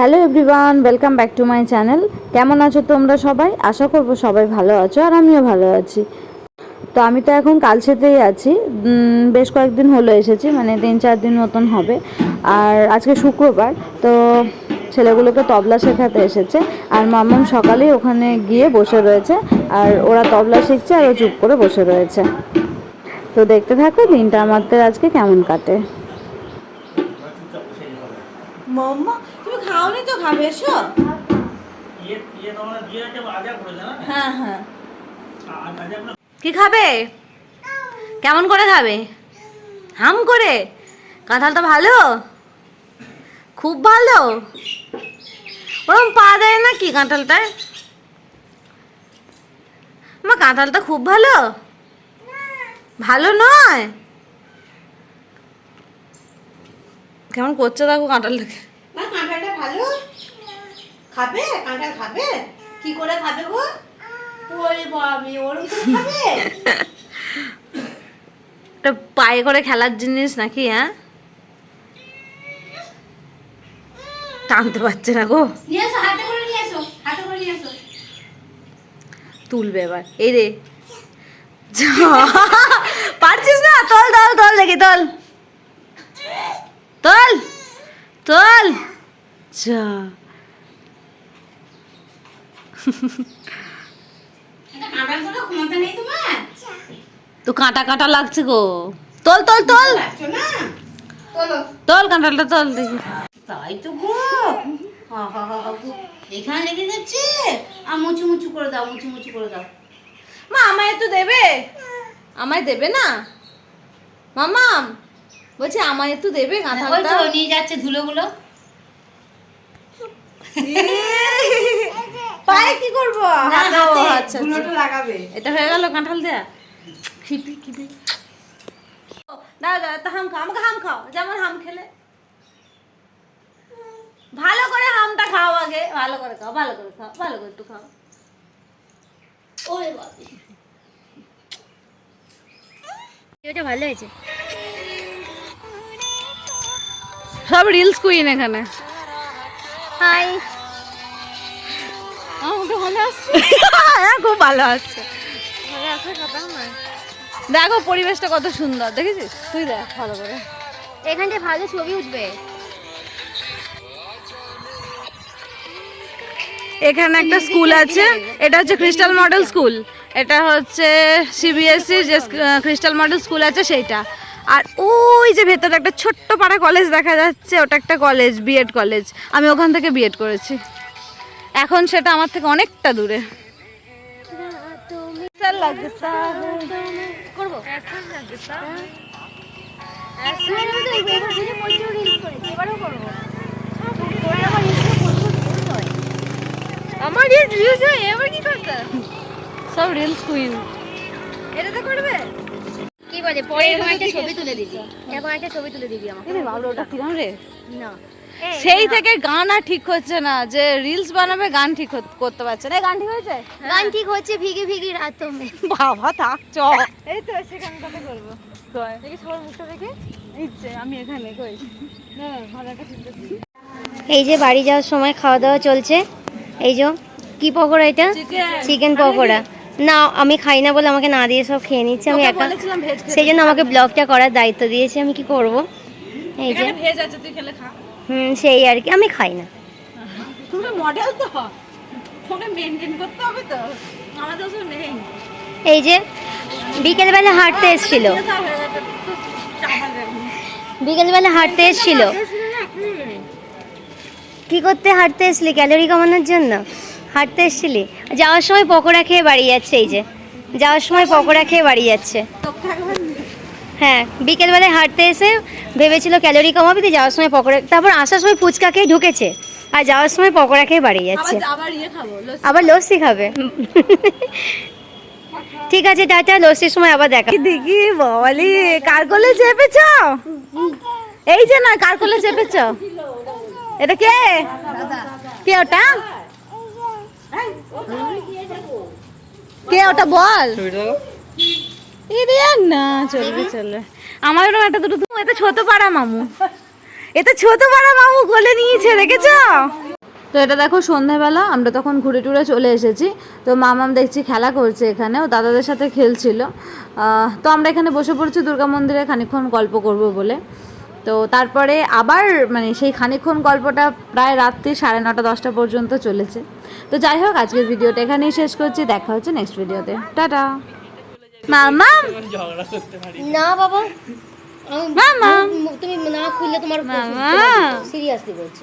Hello everyone, welcome back to my channel. কেমন আছো তোমরা সবাই? আশা করব সবাই ভালো আছো আর আমিও ভালো আছি। তো আমি তো এখন কালসেতেই আছি। বেশ কয়েকদিন হলো এসেছি মানে তিন চার দিন মতন হবে। আর আজকে শুক্রবার, তো ছেলেগুলোকে তবলা শেখাতে এসেছে। আর মাম্মাম সকালেই ওখানে গিয়ে বসে রয়েছে। আর ওরা তবলা শিখছে আর ও চুপ করে বসে রয়েছে। তো দেখতে থাকো দিনটা আমাদের আজকে কেমন কাটে। মাম্মা খাওনি তো খাবে এসো। হ্যাঁ হ্যাঁ। কি খাবে? কেমন করে খাবে? হাম করে? কাঁঠালটা ভালো? খুব ভালো? ওরকম পা দেয় না কি কাঁঠালটা আমার কাঁঠালটা খুব ভালো? ভালো নয়? কেমন করছে দেখো কাঁঠালটাকে? ভালো? খাবে? কাঁঠাল খাবে? কি করে খাবে গো? ওরে বাবি ওরম করে খাবে? এটা পায়ে করে খেলার জিনিস নাকি হ্যাঁ? টানতে পারছে না গো। তুলবে এবার। এই রে। পারছিস না? তল তল তল দেখি তল। তল তল। তোমার? তো কাঁটা কাঁটা লাগছে গো। তল তল তল। তল। কাঁটালটা তল দেখি। তাই তো গো। এখানে লেগে যাচ্ছে? আর মুচু মুচু করে দাও মুচু মুচু করে দাও। মা আমায় তো দেবে? আমায় দেবে না? মামাম বলছি আমায় একটু দেবে ওই কাঁঠালটা নিয়ে যাচ্ছে ধুলোগুলো। পায়ে কি করব? আচ্ছা, আচ্ছা। লাগাবে। এটা হয়ে গেল কাঁঠাল দেয়া। খিপি খিপি দাদা দাদা তা হাম খাও আমাকে হাম খাও। যেমন হাম খেলে। ভালো করে হামটা খাও আগে। ভালো করে খাও ভালো করে খাও ভালো করে একটু খাও। ওরে বাবা ভালো হয়েছে। সব রিলস কুইন এখানে। হাই। আমাকে ভালো আসছে হ্যাঁ খুব ভালো আসছে ভালো আসার কথা নয় দেখো পরিবেশটা কত সুন্দর দেখেছিস? তুই দেখ ভালো করে। এখানটায় ভালো ছবি উঠবে। এখানে একটা স্কুল আছে এটা হচ্ছে ক্রিস্টাল মডেল স্কুল এটা হচ্ছে সিবিএসসি যে ক্রিস্টাল মডেল স্কুল আছে সেইটা। আর ওই যে ভেতরে একটা ছোট্ট পাড়া কলেজ দেখা যাচ্ছে ওটা একটা কলেজ বিএড কলেজ আমি ওখান থেকে বিএড করেছি। এখন সেটা আমার থেকে অনেকটা দূরে। আমার এই ভিউজ হয় এবার কি করতে? সব রিলস কুইন এটা তো করবে? কি বলে পরে এরকম একটা ছবি তুলে দিবি। এরকম একটা ছবি তুলে দিবি আমাকে। ওটা কিরম রে? না। সেই থেকে গান আর ঠিক হচ্ছে না যে রিলস বানাবে গান ঠিক করতে পারছে না। গান ঠিক হয়েছে? গান ঠিক হচ্ছে ভিগি ভিগি রাত মে বাবা থাক চ এই তো সেখানটাতে করব। দেখি সবার মুখটা দেখে। ইচ্ছে আমি এখানে কই? না ভালো একটা এই যে বাড়ি যাওয়ার সময় খাওয়া দাওয়া চলছে। এই যে কি পকোড়া এটা? চিকেন পকোড়া। না আমি খাই না বলে আমাকে না দিয়ে সব খেয়ে নিচ্ছে। আমি একা সেই জন্য আমাকে ব্লগটা করার দায়িত্ব দিয়েছে আমি কি করব? এই যে হুম সেই আর কি আমি খাই না। তুমি মডেল তো। তোকে মেনটেন করতে হবে তো। আমাদের নেই। এই যে বিকেলবেলা হাঁটতে এসেছিল। বিকেলবেলা হাঁটতে এসেছিল। কি করতে হাঁটতে এসলি ক্যালোরি কমানোর জন্য? হাঁটতে এসছিলি? যাওয়ার সময় পকোড়া খেয়ে বাড়ি যাচ্ছে এই যে। যাওয়ার সময় পকোড়া খেয়ে বাড়ি যাচ্ছে। হ্যাঁ বিকেলবেলায় হাঁটতে এসে ভেবেছিল ক্যালোরি কমাবে তো যাওয়ার সময় পকোড়া তারপর আসার সময় ফুচকা খেয়ে ঢুকেছে। আর যাওয়ার সময় পকোড়া খেয়ে বাড়ি যাচ্ছে। আবার ইয়ে আবার লস্যি খাবে। ঠিক আছে টাটা লস্যির সময় আবার দেখা। দেখি বলি কার কোলে চেপেছ? এই যে না কার কোলে চেপেছ? এটা কে? কে ওটা? কে ওটা বল? না চলবে চলবে। আমার এরকম একটা দুটো এটা ছোট পাড়া মামু। এটা ছোট পাড়া মামু কোলে নিয়েছে দেখেছ? তো এটা দেখো সন্ধ্যাবেলা আমরা তখন ঘুরে টুরে চলে এসেছি। তো মামাম দেখছি খেলা করছে এখানে ও দাদাদের সাথে খেলছিল। তো আমরা এখানে বসে পড়েছি দুর্গা মন্দিরে খানিকক্ষণ গল্প করব বলে। তো তারপরে আবার মানে সেই খানিকক্ষণ গল্পটা প্রায় রাত্রি সাড়ে নটা দশটা পর্যন্ত চলেছে। তো যাই হোক আজকের ভিডিওটা এখানেই শেষ করছি। দেখা হচ্ছে নেক্সট ভিডিওতে। টাটা। মামা! না বাবা মামা! তুমি না খুললে তোমার সিরিয়াসলি বলছি।